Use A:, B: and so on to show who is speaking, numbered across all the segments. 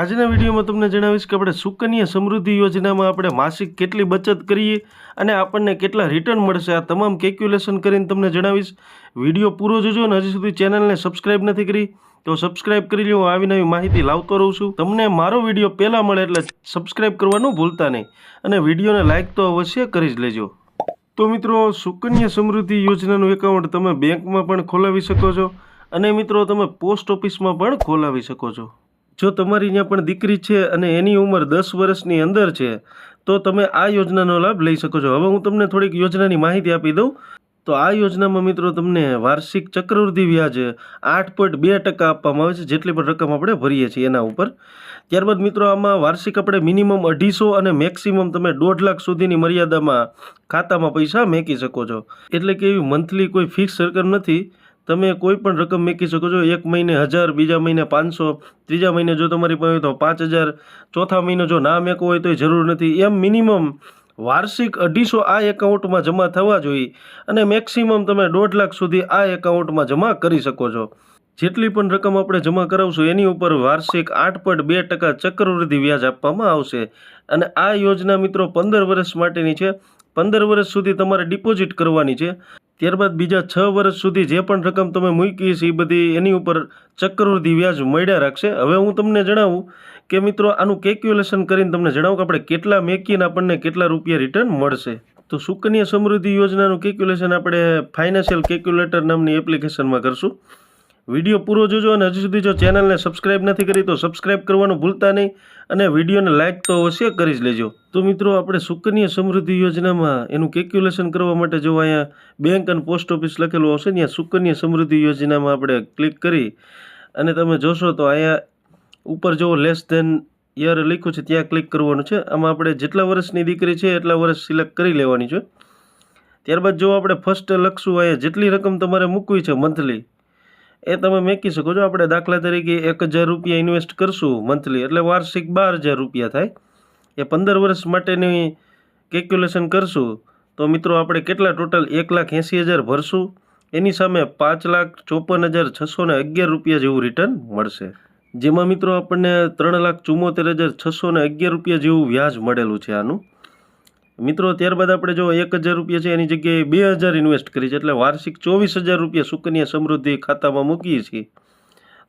A: આજના વિડીયોમાં તમને જણાવીશ કે આપણે સુકન્યા સમૃદ્ધિ યોજનામાં આપણે માસિક કેટલી બચત કરીએ અને આપણને કેટલા રિટર્ન મળશે, આ તમામ કેલ્ક્યુલેશન કરીને તમને જણાવીશ. વીડિયો પૂરો જોજો અને હજી સુધી ચેનલને સબસ્ક્રાઈબ નથી કરી, તો સબસ્ક્રાઈબ કરી લો આવી નવી માહિતી લાવતો રહું છું. તમને મારો વીડિયો પહેલાં મળે એટલે સબસ્ક્રાઈબ કરવાનું ભૂલતા નહીં. અને વિડીયોને લાઇક તો અવશ્ય કરી જ લેજો. તો મિત્રો, સુકન્યા સમૃદ્ધિ યોજનાનું એકાઉન્ટ તમે બેંકમાં પણ ખોલાવી શકો છો અને મિત્રો, તમે પોસ્ટ ઓફિસમાં પણ ખોલાવી શકો છો. જો તમારી ત્યાં પણ દીકરી છે અને એની ઉંમર દસ વર્ષની અંદર છે, તો તમે આ યોજનાનો લાભ લઈ શકો છો. હવે હું તમને થોડીક યોજનાની માહિતી આપી દઉં. તો આ યોજનામાં મિત્રો તમને વાર્ષિક ચક્રવૃદ્ધિ વ્યાજ આઠ પોઈન્ટ બે ટકા આપવામાં આવે છે, જેટલી પણ રકમ આપણે ભરીએ છીએ એના ઉપર. ત્યારબાદ મિત્રો આમાં વાર્ષિક આપણે મિનિમમ અઢીસો અને મેક્સિમમ તમે દોઢ લાખ સુધીની મર્યાદામાં ખાતામાં પૈસા મેકી શકો છો. એટલે કે એવી મંથલી કોઈ ફિક્સ રકમ નથી. તમે કોઈ પણ રકમ મેકી શકો છો. એક મહિને હજાર, બીજા મહિને પાંચસો, ત્રીજા મહિને જો તમારી પાસે તો પાંચ હજાર, ચોથા મહિને જો ના મેકો હોય તો એ જરૂર નથી. એમ મિનિમમ વાર્ષિક અઢીસો આ એકાઉન્ટમાં જમા થવા જોઈએ અને મેક્સિમમ તમે દોઢ લાખ સુધી આ એકાઉન્ટમાં જમા કરી શકો છો. જેટલી પણ રકમ આપણે જમા કરાવશું એની ઉપર વાર્ષિક આઠ પોઈન્ટ બે ટકા ચક્રવૃદ્ધિ વ્યાજ આપવામાં આવશે. અને આ યોજના મિત્રો પંદર વર્ષ માટેની છે. પંદર વર્ષ સુધી તમારે ડિપોઝિટ કરવાની છે. ત્યારબાદ બીજા છ વર્ષ સુધી જે પણ રકમ તમે મૂકી છે એ બધી એની ઉપર ચક્રવૃદ્ધિ વ્યાજ મળ્યા રાખશે. હવે હું તમને જણાવું કે મિત્રો, આનું કેલ્ક્યુલેશન કરીને તમને જણાવું કે આપણે કેટલા મેકીને આપણને કેટલા રૂપિયા રિટર્ન મળશે. તો સુકન્યા સમૃદ્ધિ યોજનાનું કેલ્ક્યુલેશન આપણે ફાઇનાન્શિયલ કેલ્ક્યુલેટર નામની એપ્લિકેશનમાં કરશું. વીડિયો પૂરો જોજો અને હજુ સુધી જો ચેનલને સબસ્ક્રાઇબ નથી કરી તો સબસ્ક્રાઇબ કરવાનું ભૂલતા નહીં અને વિડીયોને લાઇક તો અવશ્ય કરી જ લેજો. તો મિત્રો, આપણે સુકન્યા સમૃદ્ધિ યોજનામાં એનું કેલ્ક્યુલેશન કરવા માટે જો અહીંયા બેંક અને પોસ્ટ ઓફિસ લખેલું હશે ત્યાં સુકન્યા સમૃદ્ધિ યોજનામાં આપણે ક્લિક કરી અને તમે જોશો તો અહીંયા ઉપર જો લેસ ધેન યર લખ્યું છે, ત્યાં ક્લિક કરવાનું છે. આમાં આપણે જેટલા વર્ષની દીકરી છે એટલા વર્ષ સિલેક્ટ કરી લેવાની છે. ત્યારબાદ જો આપણે ફર્સ્ટ લખશું, અહીંયા જેટલી રકમ તમારે મૂકવી છે મંથલી એ તમે મેકી શકો છો. આપણે દાખલા તરીકે એક હજાર રૂપિયા ઇન્વેસ્ટ કરશું મંથલી એટલે વાર્ષિક બાર હજાર રૂપિયા થાય. એ પંદર વર્ષ માટેની કેલ્ક્યુલેશન કરશું. તો મિત્રો, આપણે કેટલા ટોટલ એક લાખ એંસી હજાર ભરશું. એની સામે પાંચ લાખ ચોપન હજાર છસો ને અગિયાર રૂપિયા જેવું રિટર્ન મળશે. જેમાં મિત્રો, આપણને ત્રણ લાખ ચુમ્મોતેર હજાર છસો ને અગિયાર રૂપિયા જેવું વ્યાજ મળેલું છે આનું. મિત્રો, ત્યારબાદ આપણે જો એક હજાર રૂપિયા છે, એની જગ્યાએ બે હજાર ઇન્વેસ્ટ કરી છે, એટલે વાર્ષિક ચોવીસ હજાર રૂપિયા સુકન્યા સમૃદ્ધિ ખાતામાં મૂકીએ છીએ.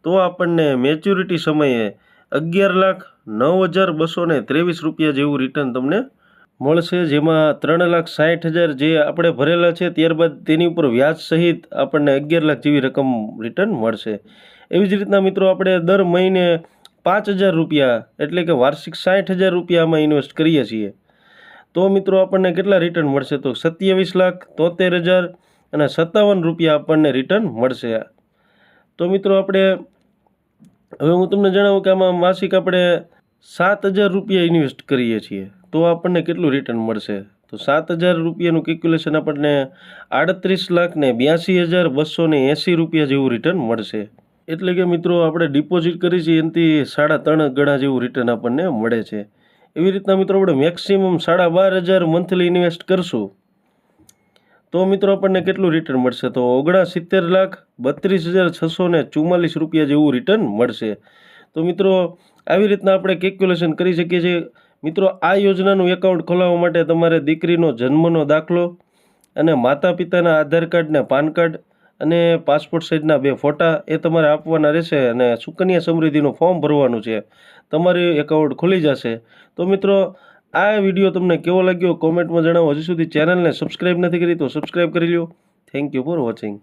A: તો આપણને મેચ્યુરિટી સમયે અગિયાર લાખ નવ હજાર બસો ત્રેવીસ રૂપિયા જેવું રિટર્ન તમને મળશે, જેમાં ત્રણ લાખ સાઠ હજાર જે આપણે ભરેલા છે, ત્યારબાદ તેની ઉપર વ્યાજ સહિત આપણને અગિયાર લાખ જેવી રકમ રિટર્ન મળશે. એવી જ રીતના મિત્રો, આપણે દર મહિને પાંચ હજાર રૂપિયા એટલે કે વાર્ષિક સાઠ હજાર રૂપિયામાં ઇન્વેસ્ટ કરીએ છીએ. તો મિત્રો આપણને કેટલા રિટર્ન મળશે? તો સત્યાવીસ લાખ તોતેર હજાર અને સત્તાવન રૂપિયા આપણને રિટર્ન મળશે તો મિત્રો આપણે, હવે હું તમને જણાવું કે આમાં માસિક આપણે સાત હજાર રૂપિયા ઇન્વેસ્ટ કરીએ છીએ. તો આપણને કેટલું રિટર્ન મળશે? તો સાત હજાર રૂપિયાનું કેલ્ક્યુલેશન આપણને આડત્રીસ લાખ ને બ્યાસી હજાર બસો ને એંસી રૂપિયા જેવું રિટર્ન મળશે. એટલે કે મિત્રો આપણે ડિપોઝિટ કરી છીએ એનાથી સાડા ત્રણ ગણા જેવું રિટર્ન આપણને મળે છે. એવી રીતના મિત્રો આપણે મેક્સિમમ સાડા બાર હજાર મંથલી ઇન્વેસ્ટ કરશું. તો મિત્રો આપણને કેટલું રિટર્ન મળશે? તો ઓગણસિત્તેર લાખ બત્રીસ હજાર છસો ને ચુમ્માલીસ રૂપિયા જેવું રિટર્ન મળશે. તો મિત્રો, આવી રીતના આપણે કેલ્ક્યુલેશન કરી શકીએ છીએ. મિત્રો, આ યોજનાનું એકાઉન્ટ ખોલાવવા માટે તમારે દીકરીનો જન્મનો દાખલો અને માતા પિતાના આધાર કાર્ડ ને પાન કાર્ડ અને પાસપોર્ટ સાઇઝના બે ફોટા એ તમારે આપવાના રહેશે અને સુકન્યા સમૃદ્ધિનું ફોર્મ ભરવાનું છે. તમારી એકાઉન્ટ ખુલી જશે. તો મિત્રો, આ વીડિયો તમને કેવો લાગ્યો? કોમેન્ટમાં જણાવો. હજી સુધી ચેનલને સબસ્ક્રાઈબ નથી કરી તો સબસ્ક્રાઈબ કરી લો થેન્ક યુ ફોર વોચિંગ